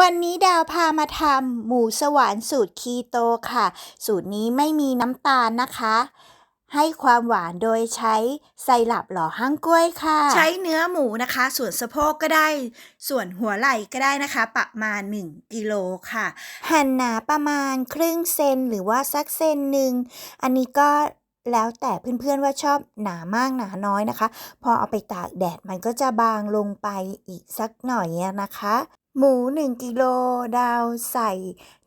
วันนี้ดาวพามาทำหมูสวรรค์สูตรคีโตค่ะ สูตรนี้ไม่มีน้ำตาลนะคะ ให้ความหวานโดยใช้ไซรัปหล่อห้างกล้วยค่ะ ใช้เนื้อหมูนะคะ ส่วนสะโพกก็ได้ ส่วนหัวไหล่ก็ได้นะคะ ประมาณ 1กิโลค่ะ หั่นหนาประมาณครึ่งเซนหรือว่าสักเซนหนึ่ง อันนี้ก็ แล้วแต่เพื่อนๆว่าชอบหนามากหนาน้อยนะคะ พอเอาไปตากแดดมันก็จะบางลงไปอีกสักหน่อยนะคะ หมู 1กิโลดาวใส่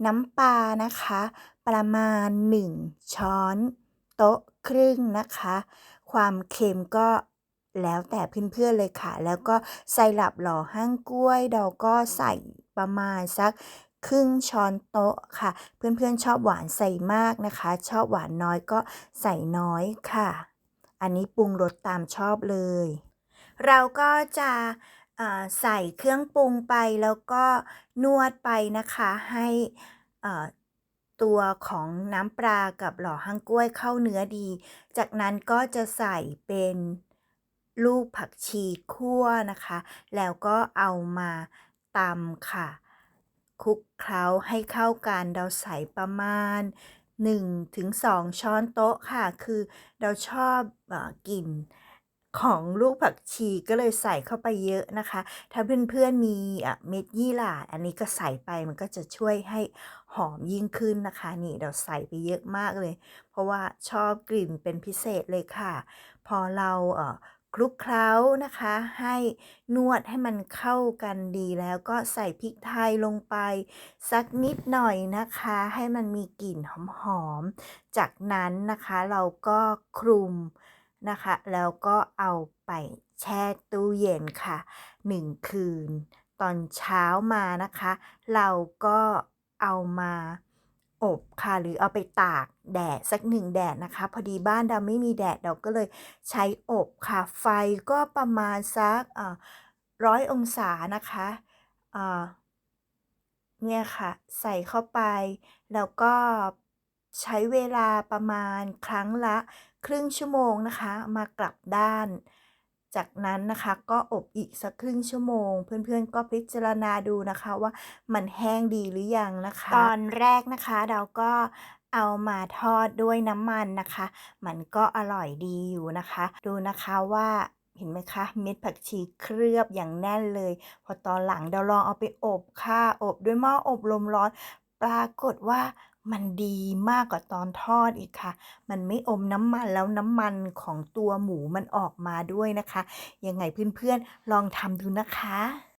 น้ำปลานะคะ ประมาณ 1 ช้อน โต๊ะครึ่งนะคะ ความเค็มก็แล้วแต่เพื่อนๆเลยค่ะ แล้วก็ไซรัปหล่อห้างกล้วย เราก็ใส่ประมาณสัก ครึ่งช้อนโต๊ะค่ะ เพื่อนๆชอบหวานใส่มากนะคะ ชอบหวานน้อยก็ใส่น้อยค่ะ อันนี้ปรุงรสตามชอบเลย เราก็จะใส่เครื่องปรุงไปแล้วก็นวดไปนะคะให้ตัวของน้ำปลากับหล่อห้างกล้วยเข้าเนื้อดี จากนั้นก็จะใส่เป็นลูกผักชีคั่วนะคะ แล้วก็เอามาตำค่ะ คลุกเคล้าให้เข้ากันเราใส่ประมาณ 1-2 ช้อนโต๊ะค่ะ คือเราชอบอกลิ่นของลูกผักชีก็เลยใส่เข้าไปเยอะนะคะ ถ้าเพื่อนๆมีเม็ดยี่หร่าอันนี้ก็ใส่ไปมันก็จะช่วยให้หอมยิ่งขึ้นนะคะ นี่เราใส่ไปเยอะมากเลย เพราะว่าชอบกลิ่นเป็นพิเศษเลยค่ะ พอเราเคลุกเคล้านะคะ ให้นวดให้มันเข้ากันดีแล้วก็ใส่พริกไทยลงไป สักนิดหน่อยนะคะ ให้มันมีกลิ่นหอมๆ จากนั้นนะคะเราก็คลุมนะคะ แล้วก็เอาไปแช่ตู้เย็นค่ะ 1 คืน ตอนเช้ามานะคะ เราก็เอามา อบค่ะ หรือเอาไปตากแดดสักหนึ่งแดดนะคะ พอดีบ้านเราไม่มีแดดเราก็เลยใช้อบค่ะ ไฟก็ประมาณสักร้อยองศานะคะเนี่ยค่ะ ใส่เข้าไป แล้วก็ใช้เวลาประมาณครั้งละครึ่งชั่วโมงนะคะ มากลับด้าน จากนั้นนะคะก็อบอีกสักครึ่งชั่วโมง เพื่อนๆก็พิจารณาดูนะคะว่ามันแห้งดีหรือยังนะคะ ตอนแรกนะคะเราก็เอามาทอดด้วยน้ำมันนะคะ มันก็อร่อยดีอยู่นะคะ ดูนะคะว่าเห็นไหมคะเม็ดผักชีเคลือบอย่างแน่นเลย พอตอนหลังเราลองเอาไปอบค่ะ อบด้วยหม้ออบลมร้อน ปรากฏว่า มันดีมากกว่าตอนทอดอีกค่ะ มันไม่อมน้ำมันแล้วน้ำมันของตัวหมูมันออกมาด้วยนะคะ ยังไงเพื่อนๆลองทำดูนะคะ